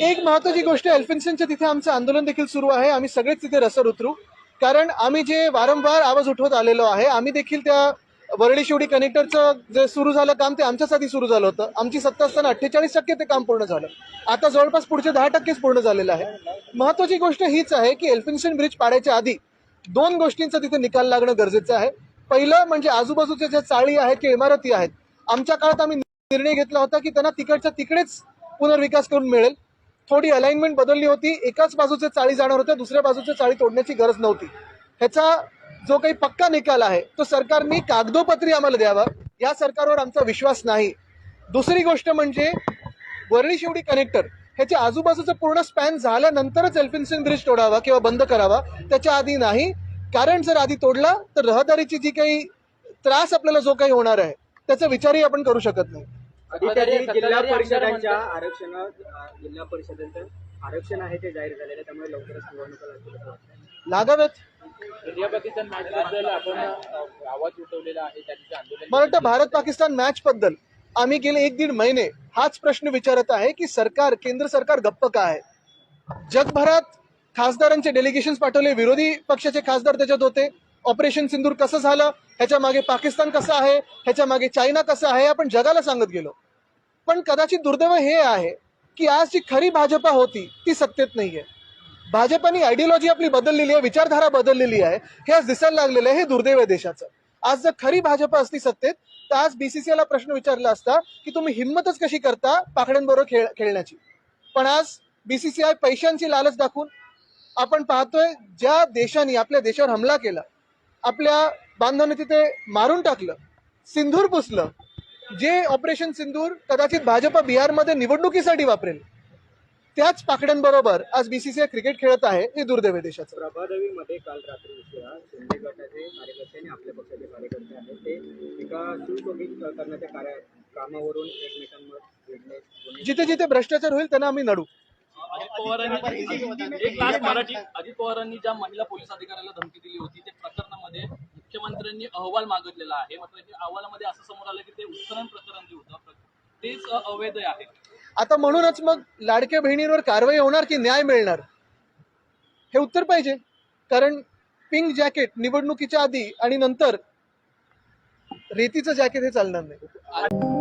एक महत्वाची गोष्ट एल्फिन्स्टनच्या तिथे आमचं आंदोलन देखील सुरू आहे. आम्ही सगळेच तिथे रसर उतरू. कारण आम्ही जे वारंवार आवाज उठवत आलेलो आहे आम्ही देखील त्या वरळी शिवडी कनेक्टरचं जे सुरू झालं काम ते आमच्याच आधी सुरू झालं होतं. आमची सत्ता असताना अठ्ठेचाळीस टक्के ते काम पूर्ण झालं. आता जवळपास पुढचे दहा टक्केच पूर्ण झालेलं आहे. महत्वाची गोष्ट हीच आहे की एल्फिन्स्टन ब्रिज पाडायच्या आधी दोन गोष्टींचा तिथे निकाल लागणं गरजेचं आहे. पहिलं म्हणजे आजूबाजूचे ज्या चाळी आहेत किंवा इमारती आहेत आमच्या काळात आम्ही निर्णय घेतला होता की त्यांना तिकडच्या तिकडेच पुनर्विकास करून मिळेल. थोडी अलाइनमेंट बदलली होती. एकाच बाजूचे चाळी जाणार होत्या दुसऱ्या बाजूच्या चाळी तोडण्याची गरज नव्हती. ह्याचा जो काही पक्का निकाल आहे तो सरकारने कागदोपत्री आम्हाला द्यावा. या सरकारवर आमचा विश्वास नाही. दुसरी गोष्ट म्हणजे वरळी शिवडी कनेक्टर ह्याच्या आजूबाजूचं पूर्ण स्पॅन झाल्यानंतरच एल्फिन्सन ब्रिज तोडावा किंवा बंद करावा त्याच्या आधी नाही. कारण जर आधी तोडला तर रहदारीची जी काही त्रास आपल्याला जो काही होणार आहे त्याचा विचारही आपण करू शकत नाही. जिल्हा परिषदांच्या आरक्षण जिल्हा परिषदांचं आरक्षण आहे ते जाहीर झालेलं आहे त्यामुळे लवकरच निवडणुका लागतील असं वाटतं लागाव्यात इंडिया पाकिस्तान मॅच बद्दल आपण अ, आवाज उठवलेला आहे त्या दिवशी आंदोलन मला वाटतं भारत पाकिस्तान मॅच बद्दल आम्ही गेले एक दीड महिने हाच प्रश्न विचारत आहे की सरकार केंद्र सरकार गप्प का आहे? जगभरात खासदारांचे डेलिगेशन पाठवले. विरोधी पक्षाचे खासदार त्याच्यात होते. ऑपरेशन सिंदूर कसं झालं? ह्याच्या मागे पाकिस्तान कसं आहे? ह्याच्या मागे चायना कसं आहे? आपण जगाला सांगत गेलो. पण कदाचित दुर्दैव हे आहे की आज जी खरी भाजपा होती ती सत्तेत नाहीये. भाजपाने आयडिओलॉजी आपली बदललेली आहे विचारधारा बदललेली आहे. हे आज दिसायला लागलेलं आहे हे दुर्दैव आहे देशाचं. आज जर खरी भाजपा असती सत्तेत तर आज बीसीसीआयला प्रश्न विचारला असता की तुम्ही हिंमतच कशी करता पाकड्यांबरोबर खेळ खेळण्याची? पण आज बीसीसीआय पैशांची लालच दाखवून आपण पाहतोय ज्या देशाने आपल्या देशावर हमला केला आपल्या बांधवांनी तिथे मारून टाकलं सिंदूर पुसलं जे ऑपरेशन सिंदूर कदाचित भाजपा बिहारमध्ये निवडणुकीसाठी वापरेल त्याच पाकड्यांबरोबर आज बीसीसीआय क्रिकेट खेळत आहे हे दुर्दैव देशाचं. प्रभादेवीमध्ये काल रात्री उशिरा शिंदे गटाचे कार्यकर्ते आणि आपल्या पक्षाचे कार्यकर्ते आहेत ते एका सुशोभित करण्याच्या कार्य कामावरून एकमेकांवर जिथे जिथे भ्रष्टाचार होईल त्यांना आम्ही नडू. अजित पवारांनी एक मराठी अजित पवारांनी ज्या महिला पोलीस अधिकाऱ्याला धमकी दिली होती त्या प्रकरणामध्ये मुख्यमंत्र्यांनी अहवाल मागितलेला आहे. मात्र अहवालामध्ये असं समोर आलं की ते उत्खनन प्रकरण जे होतं तेच अवैध आहे. आता म्हणूनच मग लाडक्या बहिणींवर कारवाई होणार की न्याय मिळणार? हे उत्तर पाहिजे. कारण पिंक जॅकेट निवडणुकीच्या आधी आणि नंतर रेतीचं जॅकेट हे चालणार नाही.